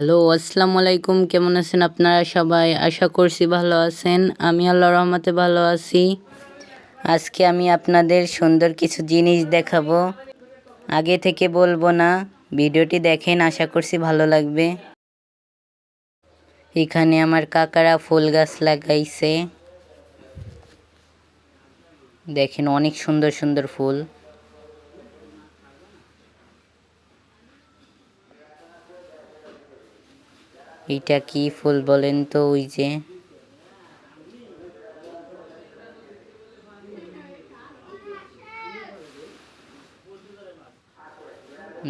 Hello, আসসালামু আলাইকুম। কেমন আছেন আপনারা সবাই? আশা করছি ভালো আছেন। আমি আল্লাহ রহমতে ভালো আছি। আজকে আমি আপনাদের সুন্দর কিছু জিনিস দেখাবো। আগে থেকে বলব না, ভিডিওটি দেখেন, আশা করছি ভালো লাগবে। এখানে আমার কাকারা ফুল গাছ লাগাইছে। দেখেন, অনেক সুন্দর সুন্দর ফুল। এইটা কি ফুল বলেন তো ওই যে?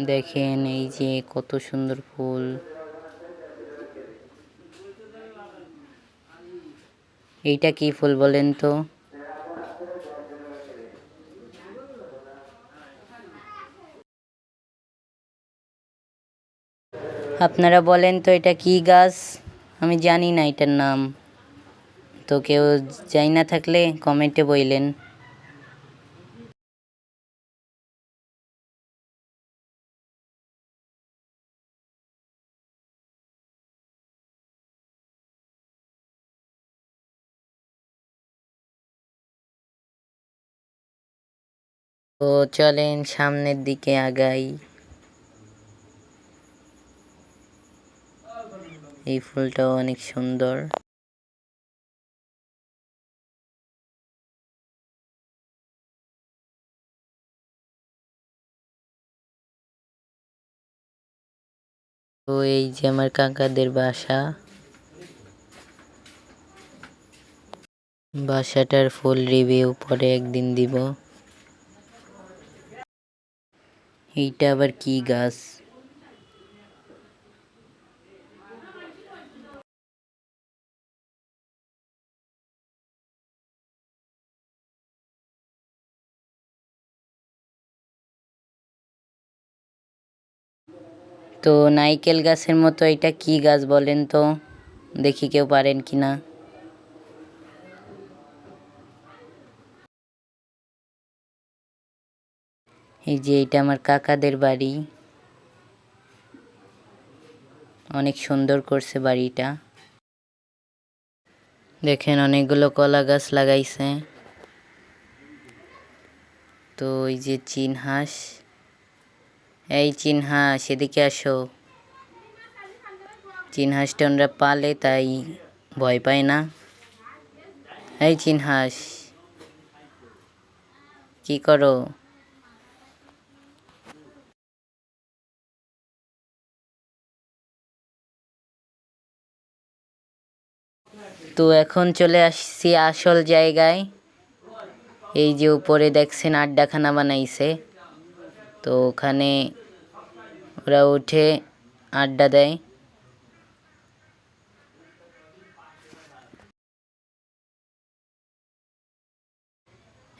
দেখেন এই যে কত সুন্দর ফুল। এইটা কি ফুল বলেন তো? আপনারা বলেন তো এটা কি গাছ? আমি জানি না এটার নাম। তো কেউ যাই না থাকলে কমেন্টে বইলেন। তো চলেন সামনের দিকে আগাই। এই ফুলটাও অনেক সুন্দর। তো এই যে আমার কাকাদের বাসা। বাসাটার ফুল রিভিউ পরে একদিন দিব। এইটা আবার কি গাছ? তো নাইকেল গাছের মতো এটা কি গাছ বলেন তো? দেখি কেউ পারেন কি না। এই যে এটা আমার কাকাদের বাড়ি। অনেক সুন্দর করছে বাড়িটা। দেখেন অনেকগুলো কলা গাছ লাগাইছে। তো এই যে চিন হাঁস। এই চিন হাঁস এদিকে আসো। চিন হাঁসটা পালে, তাই ভয় পায় না। এই চিন হাঁস কি করো? তো এখন চলে আসছি আসল জায়গায়। এই যে উপরে দেখছেন, আড্ডাখানা বানাইছে। তো ওখানে ওরা উঠে আড্ডা দেয়।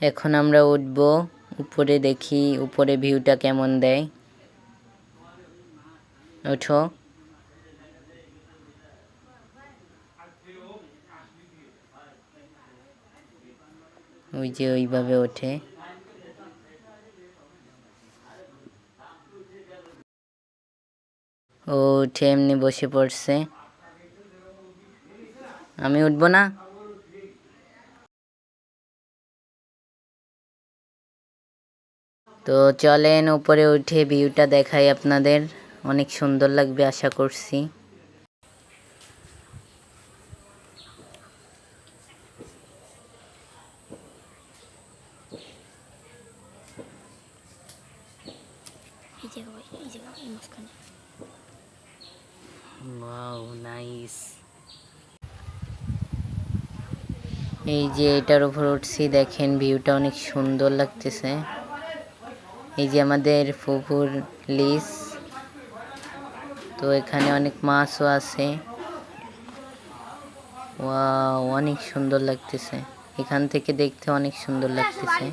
এখন আমরা উঠব, উপরে দেখি, উপরে ভিউটা কেমন দেয়। ওঠো। ওই যে ওইভাবে ওঠে। ও উঠে এমনি বসে পড়ছে। আমি উঠবো না? তো চলেন, উপরে উঠে ভিউটা দেখাই আপনাদের। অনেক সুন্দর লাগবে, আশা করছি এই জায়গা ভাই এই জায়গা এই মাঝখানে ওয়াও নাইস এই যে এটার উপর উঠছি, দেখেন ভিউটা অনেক সুন্দর লাগতেছে। এই যে আমাদের ফুফুর লিস, তো এখানে অনেক মাছও আছে। ওয়াও, অনেক সুন্দর লাগতেছে। এখান থেকে দেখতে অনেক সুন্দর লাগতেছে।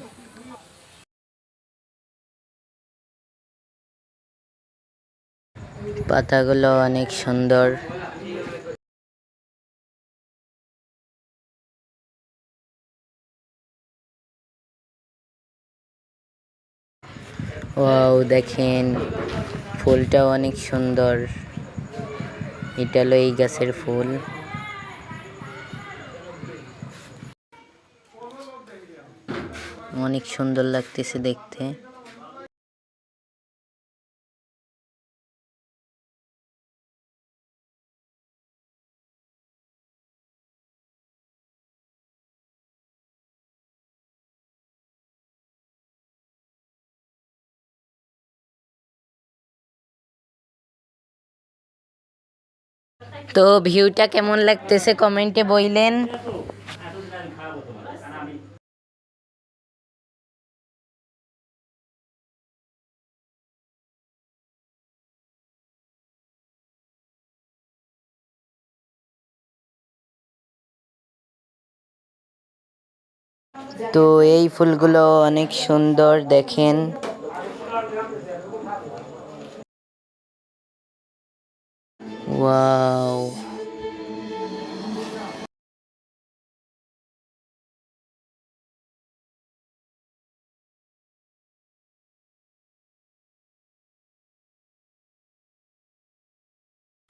পাতাগুলো অনেক সুন্দর। ওয়াও দেখেন ফুলটা অনেক সুন্দর। এটা হলো এই গাছের ফুল। অনেক সুন্দর লাগতেছে দেখতে। তো ভিউটা কেমন লাগতেছে কমেন্টে বইলেন? তো এই ফুলগুলো অনেক সুন্দর দেখেন। ওয়াও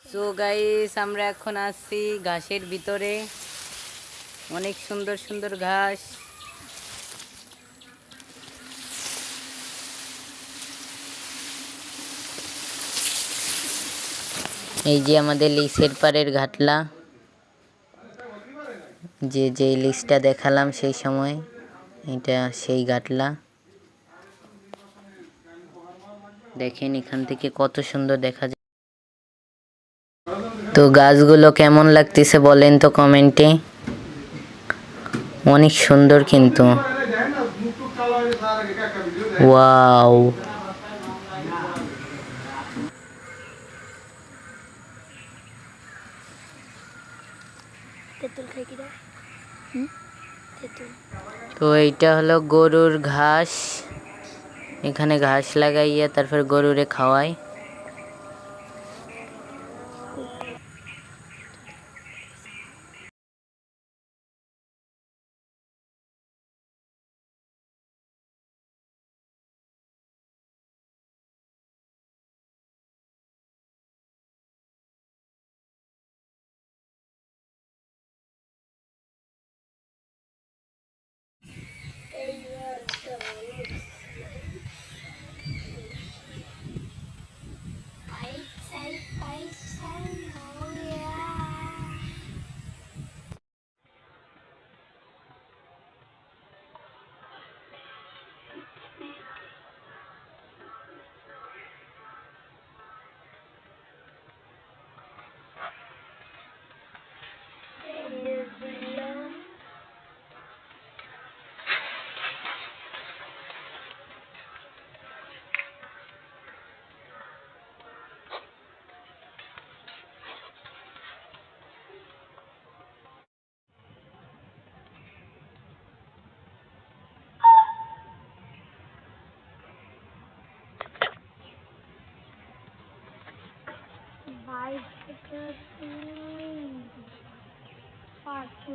সো গাইস আমরা এখন আসছি ঘাসের ভিতরে। অনেক সুন্দর সুন্দর ঘাস। এই যে আমাদের লিসের পাড়ের ঘাটলা। যে যে লিস্টটা দেখালাম সেই সময়, এটা সেই ঘাটলা। দেখেন এখান থেকে কত সুন্দর দেখা যায়। তো গাছগুলো কেমন লাগতেছে বলেন তো কমেন্টে। অনেক সুন্দর কিন্তু। ওয়াও। তো এইটা হলো গরুর ঘাস। এখানে ঘাস লাগাইয়া তারপর গরুরে খাওয়ায়। Just me. Back to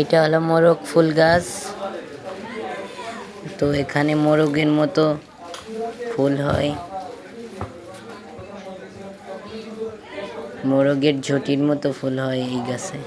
এটা হলো মোরগ ফুল গাছ। তো এখানে মোরগের মতো ফুল হয়। মোরগের ঝটির মতো ফুল হয় এই গাছে।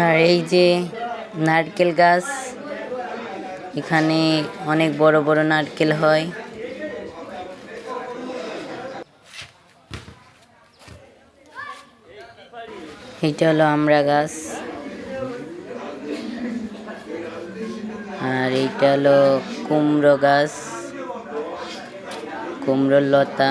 আর এই যে নারকেল গাছ, এখানে অনেক বড় বড় নারকেল হয়। এটা হলো আমরা গাছ। আর এইটা হলো কুমড়ো গাছ, কুমড়োর লতা।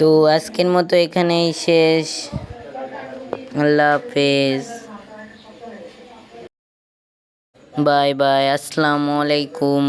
তো আজকের মতো এখানেই শেষ। আল্লাহ হাফেজ। বাই বাই আসসালামু আলাইকুম।